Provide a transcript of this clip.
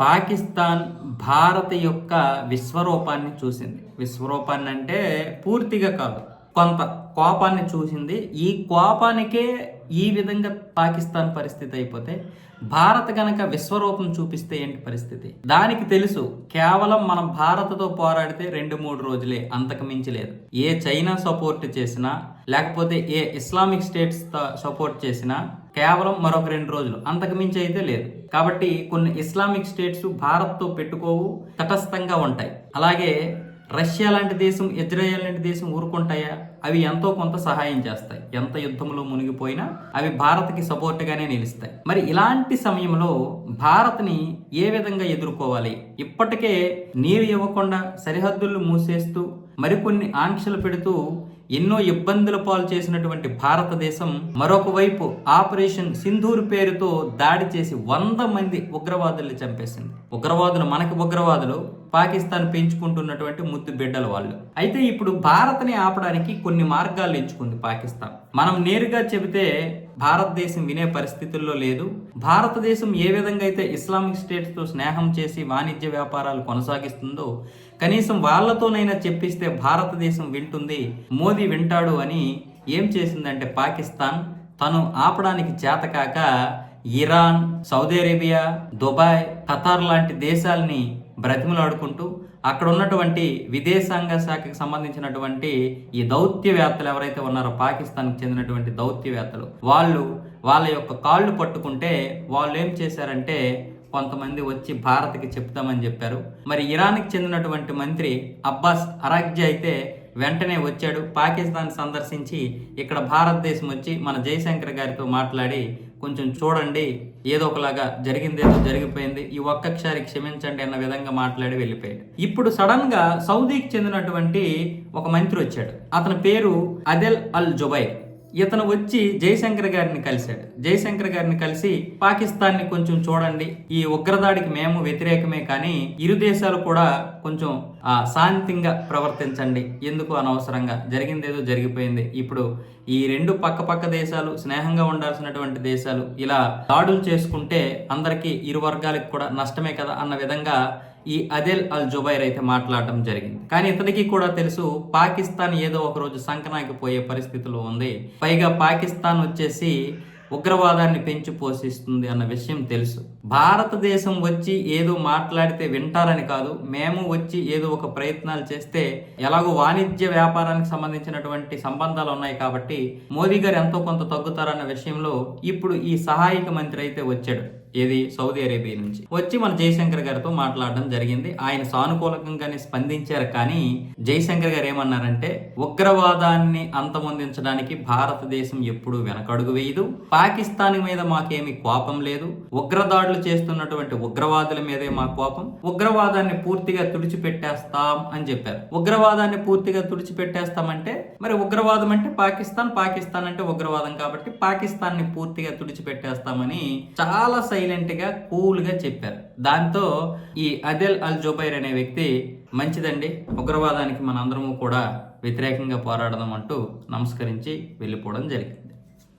పాకిస్తాన్ భారత్ యొక్క విశ్వరూపాన్ని చూసింది. విశ్వరూపాన్ని అంటే పూర్తిగా కాదు. కొంత కోపాన్ని చూసింది. ఈ కోపానికే ఈ విధంగా పాకిస్తాన్ పరిస్థితి అయిపోతే భారత్ గనక విశ్వరూపం చూపిస్తే ఏంటి పరిస్థితి? దానికి తెలుసు కేవలం మనం భారత్తో పోరాడితే రెండు మూడు రోజులే అంతకు మించి లేదు. ఏ చైనా సపోర్ట్ చేసినా లేకపోతే ఏ ఇస్లామిక్ స్టేట్స్ సపోర్ట్ చేసినా కేవలం మరొక రెండు రోజులు అంతకు మించి అయితే లేదు. కాబట్టి కొన్ని ఇస్లామిక్ స్టేట్స్ భారత్తో పెట్టుకోవు తటస్థంగా ఉంటాయి. అలాగే రష్యా లాంటి దేశం ఇజ్రాయెల్ లాంటి దేశం ఊరుకుంటాయా? అవి ఎంతో కొంత సహాయం చేస్తాయి. ఎంత యుద్ధంలో మునిగిపోయినా అవి భారత్కి సపోర్ట్గానే నిలుస్తాయి. మరి ఇలాంటి సమయంలో భారత్ని ఏ విధంగా ఎదుర్కోవాలి? ఇప్పటికే నీరు ఇవ్వకుండా సరిహద్దులు మూసేస్తూ మరికొన్ని ఆంక్షలు పెడుతూ ఎన్నో ఇబ్బందుల పాలు చేసినటువంటి భారతదేశం మరొక వైపు ఆపరేషన్ సింధూర్ పేరుతో దాడి చేసి వంద మంది ఉగ్రవాదుల్ని చంపేసింది. ఉగ్రవాదులు మనకి ఉగ్రవాదులు పాకిస్తాన్ పెంచుకుంటున్నటువంటి ముద్దు బిడ్డల వాళ్ళు. అయితే ఇప్పుడు భారత్ని ఆపడానికి కొన్ని మార్గాలు ఎంచుకుంది పాకిస్తాన్. మనం నేరుగా చెబితే భారతదేశం వినే పరిస్థితుల్లో లేదు. భారతదేశం ఏ విధంగా అయితే ఇస్లామిక్ స్టేట్స్తో స్నేహం చేసి వాణిజ్య వ్యాపారాలు కొనసాగిస్తుందో కనీసం వాళ్ళతోనైనా చెప్పిస్తే భారతదేశం వింటుంది మోదీ వింటాడు అని ఏం చేసిందంటే పాకిస్తాన్? తను ఆపడానికి చేతకాక Iran Saudi Arabia Dubai Qatar లాంటి దేశాల్ని బ్రతిమలాడుకుంటూ అక్కడ ఉన్నటువంటి విదేశాంగ శాఖకు సంబంధించినటువంటి ఈ దౌత్యవేత్తలు ఎవరైతే ఉన్నారో పాకిస్తాన్కి చెందినటువంటి దౌత్యవేత్తలు వాళ్ళు వాళ్ళ యొక్క కాళ్ళు పట్టుకుంటే వాళ్ళు ఏం చేశారంటే కొంతమంది వచ్చి భారత్కి చెప్తామని చెప్పారు. మరి ఇరాన్కి చెందినటువంటి మంత్రి అబ్బాస్ అరాగ్జీ అయితే వెంటనే వచ్చాడు. పాకిస్తాన్ సందర్శించి ఇక్కడ భారతదేశం వచ్చి మన జయశంకర్ గారితో మాట్లాడి కొంచెం చూడండి ఏదో ఒకలాగా జరిగిందేదో జరిగిపోయింది ఈ ఒక్కసారి క్షమించండి అన్న విధంగా మాట్లాడి వెళ్ళిపోయాడు. ఇప్పుడు సడన్గా సౌదీకి చెందినటువంటి ఒక మంత్రి వచ్చాడు. అతని పేరు అదెల్ అల్ జుబైర్. ఇతను వచ్చి జయశంకర్ గారిని కలిశాడు. జయశంకర్ గారిని కలిసి పాకిస్తాన్ని కొంచెం చూడండి. ఈ ఉగ్రదాడికి మేము వ్యతిరేకమే కానీ ఇరు దేశాలు కూడా కొంచెం ఆ శాంతింగా ప్రవర్తించండి. ఎందుకు అనవసరంగా? జరిగిందేదో జరిగిపోయింది. ఇప్పుడు ఈ రెండు పక్క పక్క దేశాలు స్నేహంగా ఉండాల్సినటువంటి దేశాలు ఇలా దాడులు చేసుకుంటే అందరికీ ఇరు వర్గాలకు కూడా నష్టమే కదా? అన్న విధంగా ఈ అదెల్ అల్ జుబైర్ అయితే మాట్లాడటం జరిగింది. కానీ ఇతనికి కూడా తెలుసు పాకిస్తాన్ ఏదో ఒక రోజు సంకనాకి పోయే పరిస్థితిలో ఉంది. పైగా పాకిస్తాన్ వచ్చేసి ఉగ్రవాదాన్ని పెంచి పోషిస్తుంది అన్న విషయం తెలుసు. భారతదేశం వచ్చి ఏదో మాట్లాడితే వింటారని కాదు మేము వచ్చి ఏదో ఒక ప్రయత్నాలు చేస్తే ఎలాగో వాణిజ్య వ్యాపారానికి సంబంధించినటువంటి సంబంధాలు ఉన్నాయి కాబట్టి మోదీ గారు ఎంతో కొంత తగ్గుతారన్న విషయంలో ఇప్పుడు ఈ సహాయక మంత్రి అయితే వచ్చాడు. ఏది? సౌదీ అరేబియా నుంచి. వచ్చి మన జయశంకర్ గారితో మాట్లాడడం జరిగింది. ఆయన సానుకూలంగానే స్పందించారు కానీ జయశంకర్ గారు ఏమన్నారంటే ఉగ్రవాదాన్ని అంతమొందించడానికి భారతదేశం ఎప్పుడూ వెనకడుగు వేయదు. పాకిస్తాన్ మీద మాకేమి కోపం లేదు. ఉగ్రదాడులు చేస్తున్నటువంటి ఉగ్రవాదుల మీదే మా కోపం. ఉగ్రవాదాన్ని పూర్తిగా తుడిచిపెట్టేస్తాం అని చెప్పారు. ఉగ్రవాదాన్ని పూర్తిగా తుడిచిపెట్టేస్తామంటే మరి ఉగ్రవాదం అంటే పాకిస్తాన్? పాకిస్తాన్ అంటే ఉగ్రవాదం కాబట్టి పాకిస్తాన్ని పూర్తిగా తుడిచిపెట్టేస్తామని చాలా సైలెంట్గా కూల్గా చెప్పారు. దాంతో ఈ అదెల్ అల్ జుబైర్ అనే వ్యక్తి మంచిదండి ఉగ్రవాదానికి మనందరము కూడా వ్యతిరేకంగా పోరాడదాం అంటూ నమస్కరించి వెళ్ళిపోవడం జరిగింది.